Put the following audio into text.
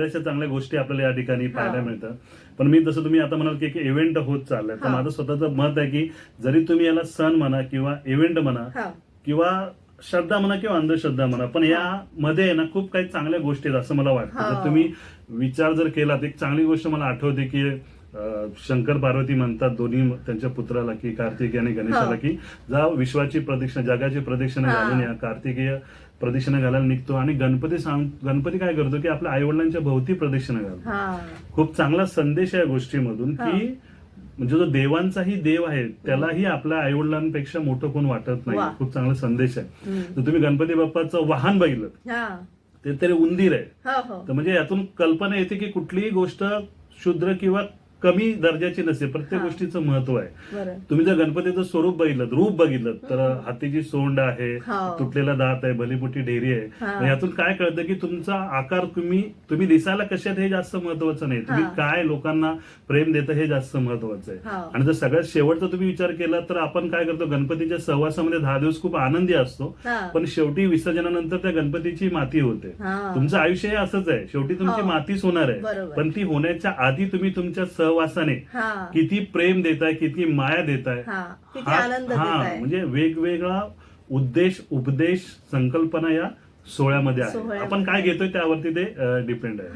बऱ्याचशा चांगल्या गोष्टी आपल्याला या ठिकाणी पाहायला. मिळतात पण मी जसं तुम्ही आता म्हणाल की एक इव्हेंट होत चाललाय तर. माझं स्वतःचं मत आहे की जरी तुम्ही याला सण म्हणा किंवा इव्हेंट म्हणा किंवा श्रद्धा म्हणा किंवा अंधश्रद्धा म्हणा पण यामध्ये ना खूप काही चांगल्या गोष्टी आहेत असं मला वाटतं. जर तुम्ही विचार जर केला तर एक चांगली गोष्ट मला आठवते की शंकर पार्वती म्हणतात दोन्ही त्यांच्या पुत्राला की कार्तिकी आणि गणेशाला हा. की जा विश्वाची प्रदक्षिणा जगाची प्रदक्षिणा हा. घालून या कार्तिकीय प्रदक्षिणा घालायला निघतो आणि गणपती सांग गणपती काय करतो की आपल्या आई वडिलांच्या भोवती प्रदक्षिणा घालतो हा खूप चांगला संदेश आहे या गोष्टीमधून हा. की म्हणजे जो देवांचाही देव आहे त्यालाही आपल्या आई वडिलांपेक्षा मोठं कोण वाटत नाही. खूप चांगला संदेश आहे. तर तुम्ही गणपती बाप्पाचं वाहन बघितलं हा ते तरी उंदीर आहे हो हो तर म्हणजे यातून कल्पना येते की कुठलीही गोष्ट क्षुद्र किंवा कमी दर्जाची नसते प्रत्येक. गोष्टीचं महत्त्व आहे तुम्ही जर गणपतीचं स्वरूप बघितलं रूप बघितलं तर. हातीची सोंड आहे हो. तुटलेला दात आहे भलीमोठी ढेरी आहे यातून काय कळतं की तुमचा आकार तुम्ही तुम्ही दिसायला कशात हे जास्त महत्वाचं नाही तुम्ही. काय लोकांना प्रेम देता हे जास्त महत्वाचं आहे हो. आणि जर सगळ्यात शेवटचा तुम्ही विचार केला तर आपण काय करतो गणपतीच्या सहवासामध्ये दहा दिवस खूप आनंदी असतो पण शेवटी विसर्जनानंतर त्या गणपतीची माती होते. तुमचं आयुष्य हे असंच आहे शेवटी तुमची हो. मातीच होणार आहे. पण ती होण्याच्या आधी तुम्ही तुमच्या सहवासाने. किती प्रेम देताय किती माया देताय. हा किती हा- म्हणजे वेगवेगळा उद्देश उपदेश संकल्पना या सोहळ्यामध्ये आहे. आपण काय घेतोय त्यावरती ते डिपेंड आहे.